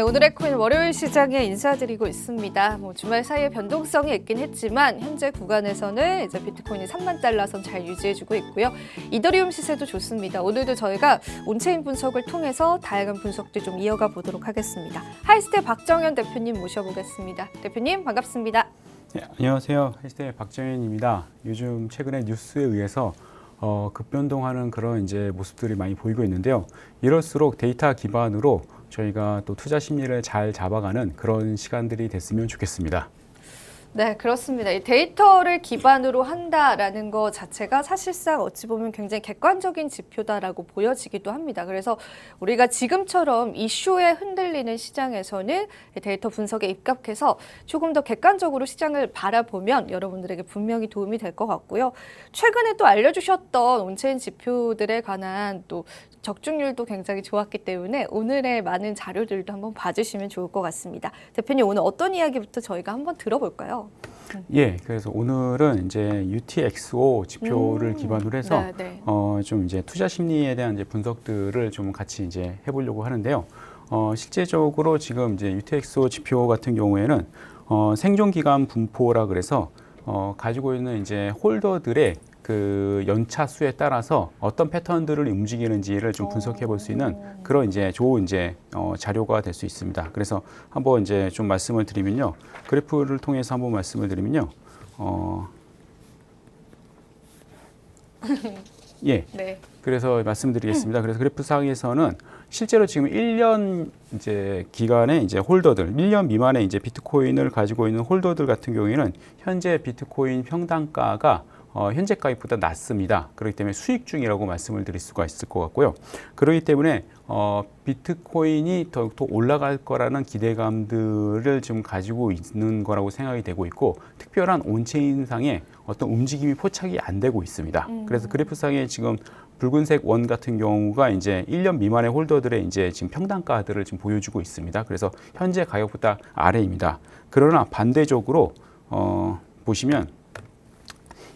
네, 오늘의 코인 월요일 시장에 인사드리고 있습니다. 뭐 주말 사이에 변동성이 있긴 했지만 현재 구간에서는 이제 비트코인이 3만 달러 선 잘 유지해주고 있고요. 이더리움 시세도 좋습니다. 오늘도 저희가 온체인 분석을 통해서 다양한 분석들 좀 이어가 보도록 하겠습니다. 하이스테 박정현 대표님 모셔보겠습니다. 대표님 반갑습니다. 네, 안녕하세요. 헬스테의 박정현입니다. 요즘 최근에 뉴스에 의해서 어, 급변동하는 그런 이제 모습들이 많이 보이고 있는데요. 이럴수록 데이터 기반으로 저희가 또 투자 심리를 잘 잡아가는 그런 시간들이 됐으면 좋겠습니다. 네, 그렇습니다. 이 데이터를 기반으로 한다라는 것 자체가 사실상 어찌 보면 굉장히 객관적인 지표다라고 보여지기도 합니다. 그래서 우리가 지금처럼 이슈에 흔들리는 시장에서는 데이터 분석에 입각해서 조금 더 객관적으로 시장을 바라보면 여러분들에게 분명히 도움이 될 것 같고요. 최근에 또 알려주셨던 온체인 지표들에 관한 또 적중률도 굉장히 좋았기 때문에 오늘의 많은 자료들도 한번 봐주시면 좋을 것 같습니다. 대표님 오늘 어떤 이야기부터 저희가 한번 들어볼까요? 예, 그래서 오늘은 이제 UTXO 지표를 음, 기반으로 해서 네, 네. 어, 좀 이제 투자 심리에 대한 이제 분석들을 좀 같이 이제 해보려고 하는데요. 어, 실제적으로 지금 이제 UTXO 지표 같은 경우에는 어, 생존 기간 분포라 그래서 어, 가지고 있는 이제 홀더들의 그 연차 수에 따라서 어떤 패턴들을 움직이는지를 좀 분석해 볼 수 있는 그런 이제 좋은 이제 어, 자료가 될 수 있습니다. 그래서 한번 이제 좀 말씀을 드리면요. 그래프를 통해서 한번 말씀을 드리면요. 어, 예. 네. 그래서 말씀드리겠습니다. 그래서 그래프 상에서는 실제로 지금 1년 이제 기간에 이제 홀더들, 1년 미만의 이제 비트코인을 가지고 있는 홀더들 같은 경우에는 현재 비트코인 평단가가 어, 현재 가격보다 낮습니다. 그렇기 때문에 수익 중이라고 말씀을 드릴 수가 있을 것 같고요. 그렇기 때문에 어, 비트코인이 더욱더 올라갈 거라는 기대감들을 지금 가지고 있는 거라고 생각이 되고 있고 특별한 온체인상의 어떤 움직임이 포착이 안 되고 있습니다. 그래서 그래프상에 지금 붉은색 원 같은 경우가 이제 1년 미만의 홀더들의 이제 지금 평단가들을 지금 보여주고 있습니다. 그래서 현재 가격보다 아래입니다. 그러나 반대적으로 어, 보시면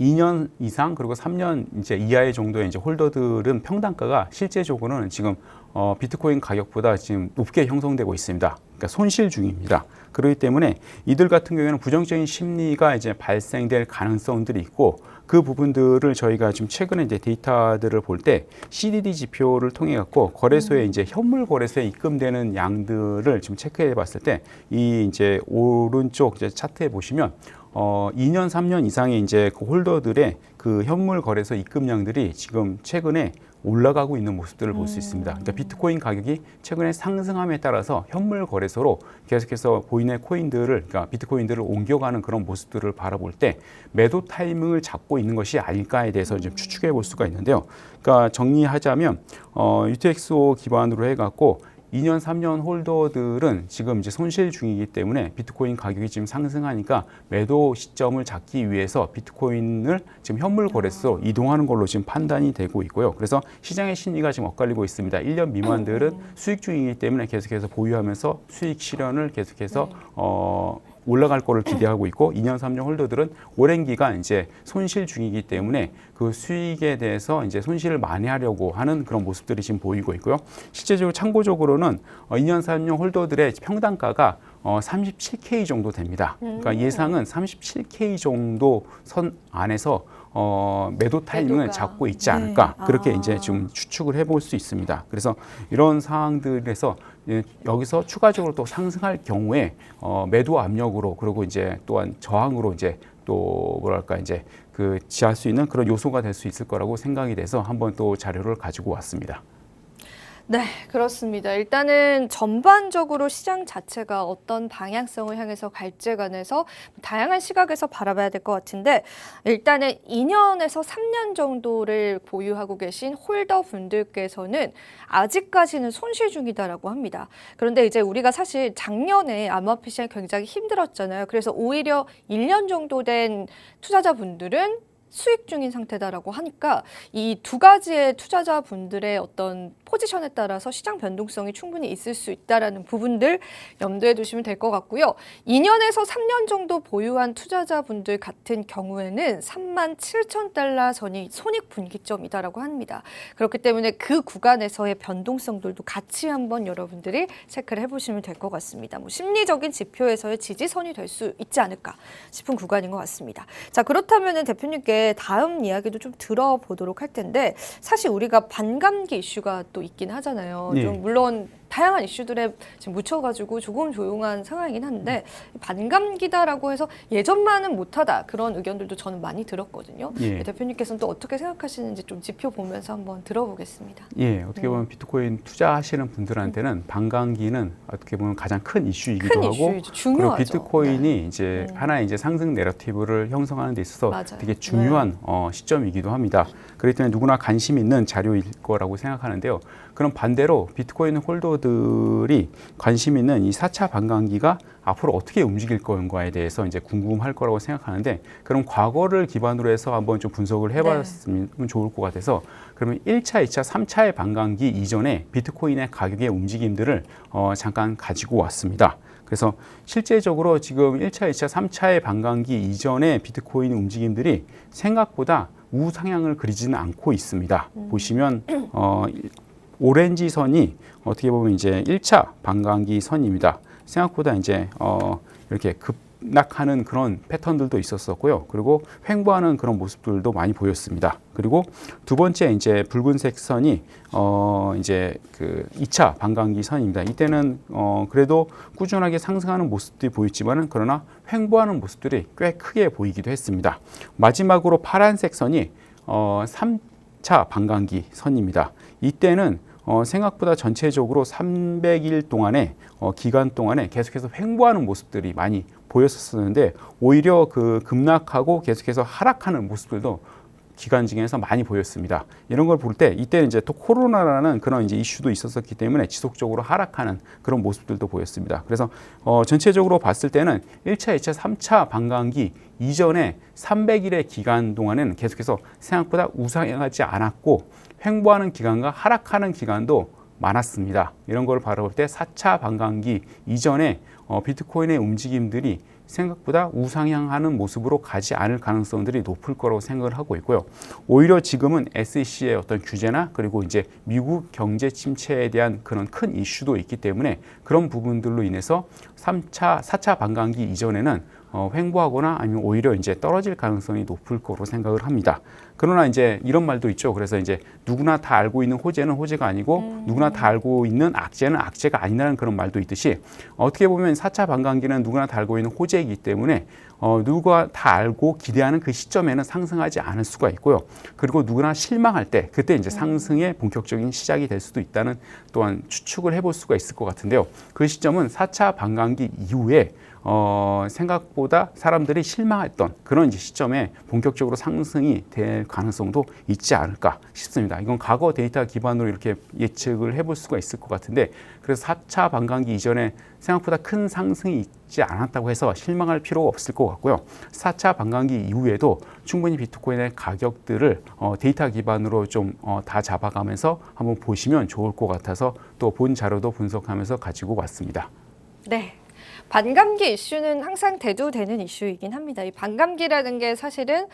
2년 이상 그리고 3년 이제 이하의 정도의 이제 홀더들은 평단가가 실제적으로는 지금 어, 비트코인 가격보다 지금 높게 형성되고 있습니다. 그러니까 손실 중입니다. 그렇기 때문에 이들 같은 경우에는 부정적인 심리가 이제 발생될 가능성들이 있고 그 부분들을 저희가 지금 최근에 이제 데이터들을 볼 때 CDD 지표를 통해 갖고 거래소에 이제 현물 거래소에 입금되는 양들을 지금 체크해 봤을 때 이 이제 오른쪽 이제 차트에 보시면 어, 2년, 3년 이상의 이제 그 홀더들의 그 현물 거래소 입금량들이 지금 최근에 올라가고 있는 모습들을 볼 수 있습니다. 그러니까 비트코인 가격이 최근에 상승함에 따라서 현물 거래소로 계속해서 보이는 코인들을, 그러니까 비트코인들을 옮겨가는 그런 모습들을 바라볼 때 매도 타이밍을 잡고 있는 것이 아닐까에 대해서 좀 추측해 볼 수가 있는데요. 그러니까 정리하자면 어, UTXO 기반으로 해갖고 2년, 3년 홀더들은 지금 이제 손실 중이기 때문에 비트코인 가격이 지금 상승하니까 매도 시점을 잡기 위해서 비트코인을 지금 현물 거래소 이동하는 걸로 지금 판단이 되고 있고요. 그래서 시장의 심리가 지금 엇갈리고 있습니다. 1년 미만들은 수익 중이기 때문에 계속해서 보유하면서 수익 실현을 계속해서 어 올라갈 거를 기대하고 있고 2년, 3년 홀더들은 오랜 기간 이제 손실 중이기 때문에 그 수익에 대해서 이제 손실을 만회하려고 하는 그런 모습들이 지금 보이고 있고요. 실제적으로 참고적으로는 어, 2년, 3년 홀더들의 평단가가 어, 37K 정도 됩니다. 그러니까 예상은 37K 정도 선 안에서 어, 매도 타이밍을 매도가. 잡고 있지 않을까 네. 그렇게 아. 이제 지금 추측을 해볼 수 있습니다. 그래서 이런 상황들에서 예, 여기서 추가적으로 또 상승할 경우에 어, 매도 압력으로 그리고 이제 또한 저항으로 이제 또 뭐랄까 이제 그 지할 수 있는 그런 요소가 될 수 있을 거라고 생각이 돼서 한번 또 자료를 가지고 왔습니다. 네, 그렇습니다. 일단은 전반적으로 시장 자체가 어떤 방향성을 향해서 갈지에 관해서 다양한 시각에서 바라봐야 될 것 같은데 일단은 2년에서 3년 정도를 보유하고 계신 홀더 분들께서는 아직까지는 손실 중이다라고 합니다. 그런데 이제 우리가 사실 작년에 암호화폐 시장이 굉장히 힘들었잖아요. 그래서 오히려 1년 정도 된 투자자분들은 수익 중인 상태다라고 하니까 이 두 가지의 투자자분들의 어떤 포지션에 따라서 시장 변동성이 충분히 있을 수 있다라는 부분들 염두에 두시면 될 것 같고요. 2년에서 3년 정도 보유한 투자자분들 같은 경우에는 3만 7천 달러 선이 손익 분기점이다라고 합니다. 그렇기 때문에 그 구간에서의 변동성들도 같이 한번 여러분들이 체크를 해보시면 될 것 같습니다. 뭐 심리적인 지표에서의 지지선이 될 수 있지 않을까 싶은 구간인 것 같습니다. 자 그렇다면 대표님께 다음 이야기도 좀 들어보도록 할 텐데 사실 우리가 반감기 이슈가 또 있긴 하잖아요. 예. 좀 물론 다양한 이슈들에 지금 묻혀가지고 조금 조용한 상황이긴 한데 반감기다라고 해서 예전만은 못하다 그런 의견들도 저는 많이 들었거든요. 예. 대표님께서는 또 어떻게 생각하시는지 좀 지표 보면서 한번 들어보겠습니다. 예, 어떻게 음. 보면 비트코인 투자하시는 분들한테는 반감기는 어떻게 보면 가장 큰 이슈이기도 큰 하고 이슈이죠. 그리고 중요하죠. 비트코인이 이제 음. 하나의 이제 상승 내러티브를 형성하는 데 있어서 맞아요. 되게 중요한 어, 시점이기도 합니다. 그렇기 때문에 누구나 관심 있는 자료일 거라고 생각하는데요. 그럼 반대로 비트코인 홀더 들이 관심 있는 이 4차 반감기가 앞으로 어떻게 움직일 건가에 대해서 이제 궁금할 거라고 생각하는데 그럼 과거를 기반으로 해서 한번 좀 분석을 해봤으면 좋을 것 같아서 그러면 1차, 2차, 3차의 반감기 이전에 비트코인의 가격의 움직임들을 어, 잠깐 가지고 왔습니다. 그래서 실제적으로 지금 1차, 2차, 3차의 반감기 이전의 비트코인 움직임들이 생각보다 우상향을 그리지는 않고 있습니다. 보시면 어, 오렌지 선이 어떻게 보면 이제 1차 반감기 선입니다. 생각보다 이제 어, 이렇게 급락하는 그런 패턴들도 있었었고요. 그리고 횡보하는 그런 모습들도 많이 보였습니다. 그리고 두 번째 이제 붉은색 선이 어 이제 그 2차 반감기 선입니다. 이때는 어 그래도 꾸준하게 상승하는 모습들이 보였지만은 그러나 횡보하는 모습들이 꽤 크게 보이기도 했습니다. 마지막으로 파란색 선이 어 3 차 반감기 선입니다. 이때는 어, 생각보다 전체적으로 300일 동안의 어, 기간 동안에 계속해서 횡보하는 모습들이 많이 보였었는데 오히려 그 급락하고 계속해서 하락하는 모습들도 기간 중에서 많이 보였습니다. 이런 걸 볼 때 이때는 이제 또 코로나라는 그런 이제 이슈도 있었었기 때문에 지속적으로 하락하는 그런 모습들도 보였습니다. 그래서 어, 전체적으로 봤을 때는 1차, 2차, 3차 반감기 이전에 300일의 기간 동안에는 계속해서 생각보다 우상향하지 않았고 횡보하는 기간과 하락하는 기간도 많았습니다. 이런 걸 바라볼 때 4차 반감기 이전에 어, 비트코인의 움직임들이 생각보다 우상향하는 모습으로 가지 않을 가능성들이 높을 거라고 생각을 하고 있고요. 오히려 지금은 SEC의 어떤 규제나 그리고 이제 미국 경제 침체에 대한 그런 큰 이슈도 있기 때문에 그런 부분들로 인해서 3차, 4차 반감기 이전에는 어, 횡보하거나 아니면 오히려 이제 떨어질 가능성이 높을 거로 생각을 합니다. 그러나 이제 이런 말도 있죠. 그래서 이제 누구나 다 알고 있는 호재는 호재가 아니고 누구나 다 알고 있는 악재는 악재가 아니라는 그런 말도 있듯이 어떻게 보면 4차 반감기는 누구나 다 알고 있는 호재이기 때문에 어, 누가 다 알고 기대하는 그 시점에는 상승하지 않을 수가 있고요. 그리고 누구나 실망할 때 그때 이제 상승의 본격적인 시작이 될 수도 있다는 또한 추측을 해볼 수가 있을 것 같은데요. 그 시점은 4차 반감기 이후에 어, 생각보다 사람들이 실망했던 그런 시점에 본격적으로 상승이 될 가능성도 있지 않을까 싶습니다. 이건 과거 데이터 기반으로 이렇게 예측을 해볼 수가 있을 것 같은데 그래서 4차 반감기 이전에 생각보다 큰 상승이 있지 않았다고 해서 실망할 필요가 없을 것 같고요. 4차 반감기 이후에도 충분히 비트코인의 가격들을 어, 데이터 기반으로 좀 어, 다 잡아가면서 한번 보시면 좋을 것 같아서 또 본 자료도 분석하면서 가지고 왔습니다. 네. 반감기 이슈는 항상 대두되는 이슈이긴 합니다. 이 반감기라는 게 사실은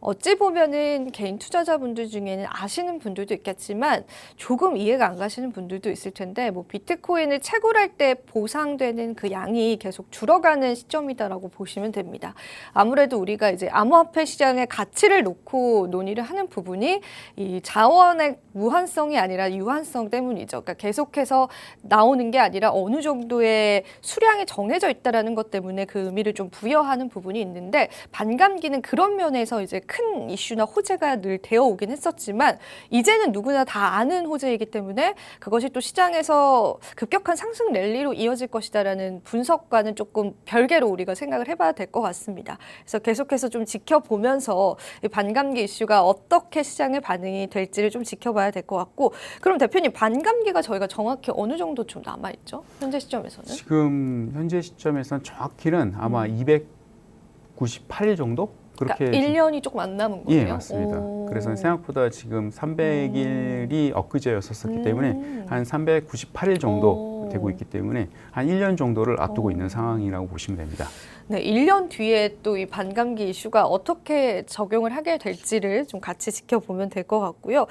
어찌 보면은 개인 투자자분들 중에는 아시는 분들도 있겠지만 조금 이해가 안 가시는 분들도 있을 텐데 뭐 비트코인을 채굴할 때 보상되는 그 양이 계속 줄어가는 시점이다라고 보시면 됩니다. 아무래도 우리가 이제 암호화폐 시장의 가치를 놓고 논의를 하는 부분이 이 자원의 무한성이 아니라 유한성 때문이죠. 그러니까 계속해서 나오는 게 아니라 어느 정도의 수량이 정해져 있다라는 것 때문에 그 의미를 좀 부여하는 부분이 있는데 반감기는 그런 면에서 이제 큰 이슈나 호재가 늘 되어 오긴 했었지만 이제는 누구나 다 아는 호재이기 때문에 그것이 또 시장에서 급격한 상승 랠리로 이어질 것이다라는 분석과는 조금 별개로 우리가 생각을 해봐야 될 것 같습니다. 그래서 계속해서 좀 지켜보면서 이 반감기 이슈가 어떻게 시장의 반응이 될지를 좀 지켜봐야 될 것 같고 그럼 대표님 반감기가 저희가 정확히 어느 정도 좀 남아 있죠? 현재 시점에서는? 지금 현재 시점에서는 정확히는 아마 298일 정도 그렇게 그러니까 1년이 조금 안 남은 거예요. 예, 맞습니다. 오. 그래서 생각보다 지금 300일이 엊그제였었기 때문에 음. 한 398일 정도 오. 되고 있기 때문에 한 1년 정도를 앞두고 오. 있는 상황이라고 보시면 됩니다. 네, 1년 뒤에 또 이 반감기 이슈가 어떻게 적용을 하게 될지를 좀 같이 지켜보면 될 것 같고요.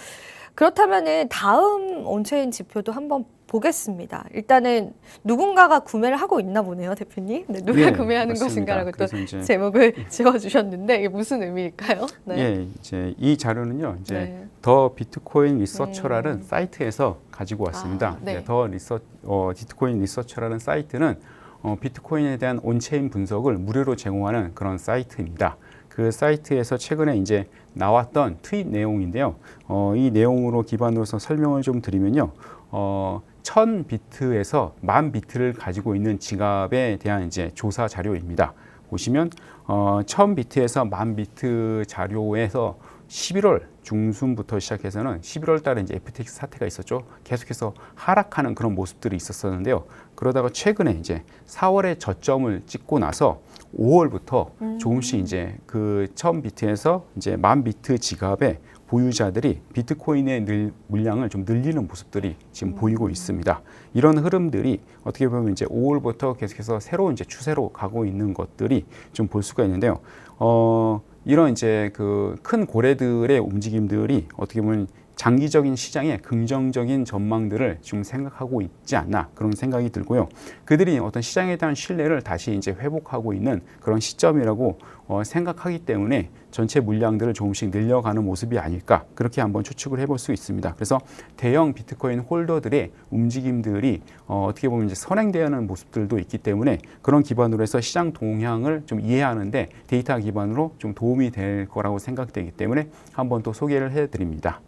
그렇다면은 다음 온체인 지표도 한번 보겠습니다. 일단은 누군가가 구매를 하고 있나 보네요, 대표님. 네, 누가 예, 구매하는 맞습니다. 것인가라고 또 그래서 이제 제목을 지어주셨는데 이게 무슨 의미일까요? 예, 이제 이 자료는요. 이제 네. 더 비트코인 리서처라는 음. 사이트에서 가지고 왔습니다. 아, 네. 네, 더 리서 어, 비트코인 리서처라는 사이트는 어, 비트코인에 대한 온체인 분석을 무료로 제공하는 그런 사이트입니다. 그 사이트에서 최근에 이제 나왔던 트윗 내용인데요. 어, 이 내용으로 기반으로서 설명을 좀 드리면요. 어, 1000비트에서 만 비트를 가지고 있는 지갑에 대한 이제 조사 자료입니다. 보시면 어, 1000비트에서 만 비트 자료에서 11월 중순부터 시작해서는 11월 달에 이제 FTX 사태가 있었죠. 계속해서 하락하는 그런 모습들이 있었었는데요. 그러다가 최근에 이제 4월에 저점을 찍고 나서 5월부터 조금씩 이제 그 1000비트에서 이제 만 비트 지갑에 보유자들이 비트코인의 늘, 물량을 좀 늘리는 모습들이 지금 보이고 있습니다. 이런 흐름들이 어떻게 보면 이제 5월부터 계속해서 새로운 이제 추세로 가고 있는 것들이 좀 볼 수가 있는데요. 어, 이런 이제 그 큰 고래들의 움직임들이 어떻게 보면 장기적인 시장에 긍정적인 전망들을 지금 생각하고 있지 않나 그런 생각이 들고요. 그들이 어떤 시장에 대한 신뢰를 다시 이제 회복하고 있는 그런 시점이라고 어, 생각하기 때문에 전체 물량들을 조금씩 늘려가는 모습이 아닐까 그렇게 한번 추측을 해볼 수 있습니다. 그래서 대형 비트코인 홀더들의 움직임들이 어, 어떻게 보면 이제 선행되는 모습들도 있기 때문에 그런 기반으로 해서 시장 동향을 좀 이해하는데 데이터 기반으로 좀 도움이 될 거라고 생각되기 때문에 한번 또 소개를 해드립니다.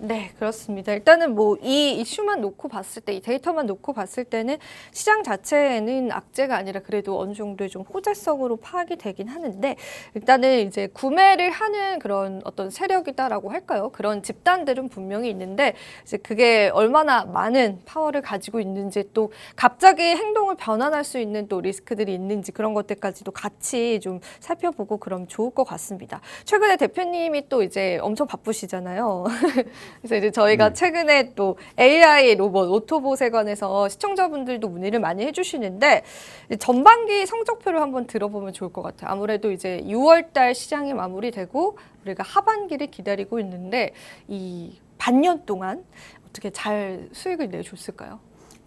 네, 그렇습니다. 일단은 뭐 이 이슈만 놓고 봤을 때, 이 데이터만 놓고 봤을 때는 시장 자체에는 악재가 아니라 그래도 어느 정도의 좀 호재성으로 파악이 되긴 하는데 일단은 이제 구매를 하는 그런 어떤 세력이다라고 할까요? 그런 집단들은 분명히 있는데 이제 그게 얼마나 많은 파워를 가지고 있는지 또 갑자기 행동을 변환할 수 있는 또 리스크들이 있는지 그런 것들까지도 같이 좀 살펴보고 그럼 좋을 것 같습니다. 최근에 대표님이 또 이제 엄청 바쁘시잖아요. 그래서 이제 저희가 네. 최근에 또 AI 로봇 오토봇에 관해서 시청자분들도 문의를 많이 해주시는데 전반기 성적표를 한번 들어보면 좋을 것 같아요. 아무래도 이제 6월달 시장이 마무리되고 우리가 하반기를 기다리고 있는데 이 반년 동안 어떻게 잘 수익을 내줬을까요?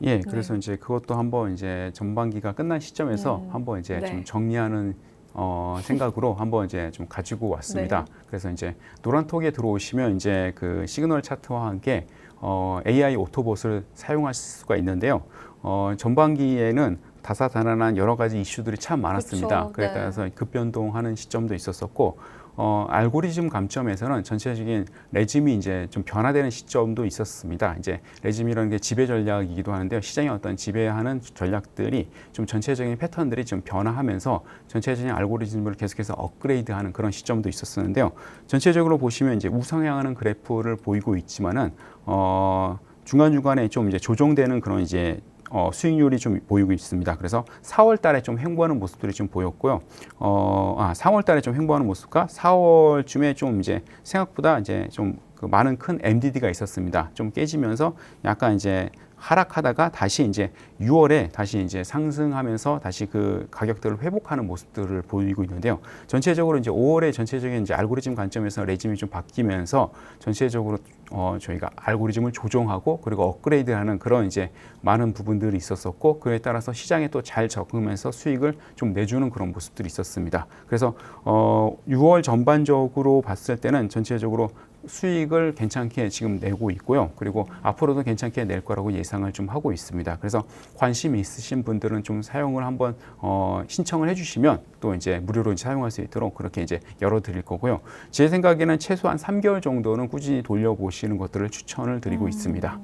예, 그래서 이제 그것도 한번 이제 전반기가 끝난 시점에서 음, 한번 이제 네. 좀 정리하는 어, 생각으로 한번 이제 좀 가지고 왔습니다. 그래서 이제 노란톡에 들어오시면 이제 그 시그널 차트와 함께 어, AI 오토봇을 사용할 수가 있는데요. 어, 전반기에는 다사다난한 여러 가지 이슈들이 참 많았습니다. 그쵸, 그에 네. 따라서 급변동하는 시점도 있었었고 어, 알고리즘 감점에서는 전체적인 레짐이 이제 좀 변화되는 시점도 있었습니다. 이제 레짐이라는 게 지배 전략이기도 하는데요. 시장의 어떤 지배하는 전략들이 좀 전체적인 패턴들이 좀 변화하면서 전체적인 알고리즘을 계속해서 업그레이드하는 그런 시점도 있었었는데요. 전체적으로 보시면 이제 우상향하는 그래프를 보이고 있지만은 어, 중간 중간에 좀 이제 조정되는 그런 이제 어, 수익률이 좀 보이고 있습니다. 그래서 4월 달에 좀 횡보하는 모습들이 좀 보였고요. 어, 아, 4월 달에 좀 횡보하는 모습과 4월쯤에 좀 이제 생각보다 이제 좀 그 많은 큰 MDD가 있었습니다. 좀 깨지면서 약간 이제 하락하다가 다시 이제 6월에 다시 이제 상승하면서 다시 그 가격들을 회복하는 모습들을 보이고 있는데요. 전체적으로 이제 5월에 전체적인 이제 알고리즘 관점에서 레짐이 좀 바뀌면서 전체적으로 어 저희가 알고리즘을 조정하고 그리고 업그레이드하는 그런 이제 많은 부분들이 있었었고 그에 따라서 시장에 또 잘 적응하면서 수익을 좀 내주는 그런 모습들이 있었습니다. 그래서 어 6월 전반적으로 봤을 때는 전체적으로 수익을 괜찮게 지금 내고 있고요. 그리고 앞으로도 괜찮게 낼 거라고 예상을 좀 하고 있습니다. 그래서 관심이 있으신 분들은 좀 사용을 한번 어, 신청을 해주시면 또 이제 무료로 사용할 수 있도록 그렇게 이제 열어드릴 거고요. 제 생각에는 최소한 3개월 정도는 꾸준히 돌려보시는 것들을 추천을 드리고 있습니다.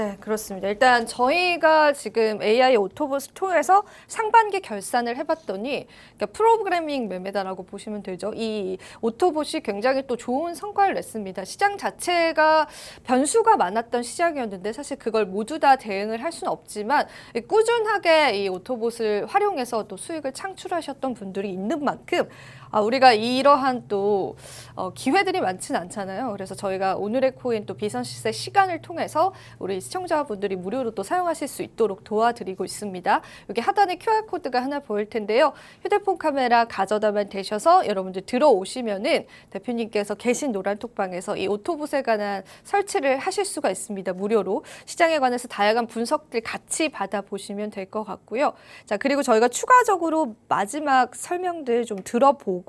네, 그렇습니다. 일단 저희가 지금 AI 오토봇 스토어에서 상반기 결산을 해봤더니 그러니까 프로그래밍 매매다라고 보시면 되죠. 이 오토봇이 굉장히 또 좋은 성과를 냈습니다. 시장 자체가 변수가 많았던 시장이었는데 사실 그걸 모두 다 대응을 할 수는 없지만 꾸준하게 이 오토봇을 활용해서 또 수익을 창출하셨던 분들이 있는 만큼 아, 우리가 이러한 또 어, 기회들이 많지는 않잖아요. 그래서 저희가 오늘의 코인 또 비선 시세 시간을 통해서 우리 시청자분들이 무료로 또 사용하실 수 있도록 도와드리고 있습니다. 여기 하단에 QR 코드가 하나 보일 텐데요. 휴대폰 카메라 가져다만 되셔서 여러분들 들어오시면은 대표님께서 계신 노란 톡방에서 이 오토붓에 관한 설치를 하실 수가 있습니다. 무료로 시장에 관해서 다양한 분석들 같이 받아보시면 될 것 같고요. 자 그리고 저희가 추가적으로 마지막 설명들 좀 들어보고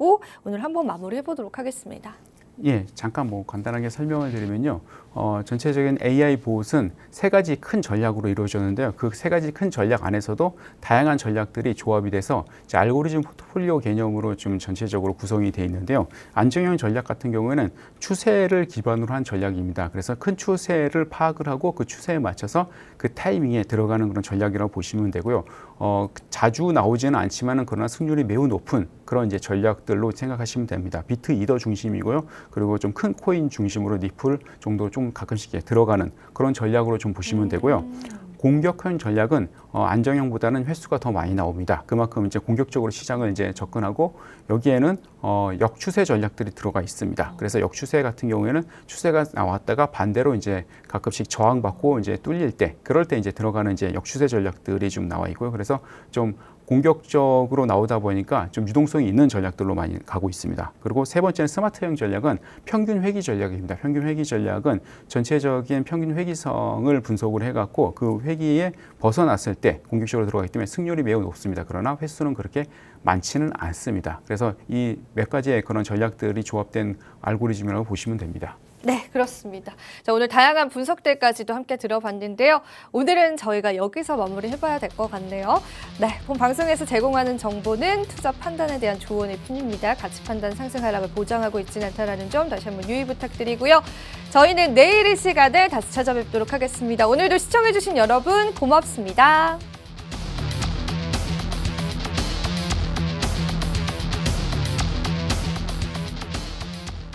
오늘 한번 마무리해 보도록 하겠습니다. 예, 잠깐 뭐 간단하게 설명을 드리면요. 어, 전체적인 AI 보옷은 세 가지 큰 전략으로 이루어졌는데요. 그 세 가지 큰 전략 안에서도 다양한 전략들이 조합이 돼서 알고리즘 포트폴리오 개념으로 좀 전체적으로 구성이 되어 있는데요. 안정형 전략 같은 경우에는 추세를 기반으로 한 전략입니다. 그래서 큰 추세를 파악을 하고 그 추세에 맞춰서 그 타이밍에 들어가는 그런 전략이라고 보시면 되고요. 어, 자주 나오지는 않지만은 그러나 승률이 매우 높은 그런 이제 전략들로 생각하시면 됩니다. 비트 이더 중심이고요. 그리고 좀 큰 코인 중심으로 니플 정도 좀 가끔씩 들어가는 그런 전략으로 좀 보시면 되고요. 공격형 전략은 어, 안정형보다는 횟수가 더 많이 나옵니다. 그만큼 이제 공격적으로 시장을 이제 접근하고 여기에는 어, 역추세 전략들이 들어가 있습니다. 그래서 역추세 같은 경우에는 추세가 나왔다가 반대로 이제 가끔씩 저항받고 이제 뚫릴 때 그럴 때 이제 들어가는 이제 역추세 전략들이 좀 나와 있고요. 그래서 좀 공격적으로 나오다 보니까 좀 유동성이 있는 전략들로 많이 가고 있습니다. 그리고 세 번째는 스마트형 전략은 평균 회귀 전략입니다. 평균 회귀 전략은 전체적인 평균 회귀성을 분석을 해갖고 그 회귀에 벗어났을 때 공격적으로 들어가기 때문에 승률이 매우 높습니다. 그러나 횟수는 그렇게 많지는 않습니다. 그래서 이 몇 가지의 그런 전략들이 조합된 알고리즘이라고 보시면 됩니다. 네, 그렇습니다. 자, 오늘 다양한 분석들까지도 함께 들어봤는데요. 오늘은 저희가 여기서 마무리 해봐야 될 것 같네요. 네, 본 방송에서 제공하는 정보는 투자 판단에 대한 조언일 뿐입니다. 가치 판단 상승 하락을 보장하고 있지는 않다는 점 다시 한번 유의 부탁드리고요. 저희는 내일 이 시간에 다시 찾아뵙도록 하겠습니다. 오늘도 시청해주신 여러분 고맙습니다.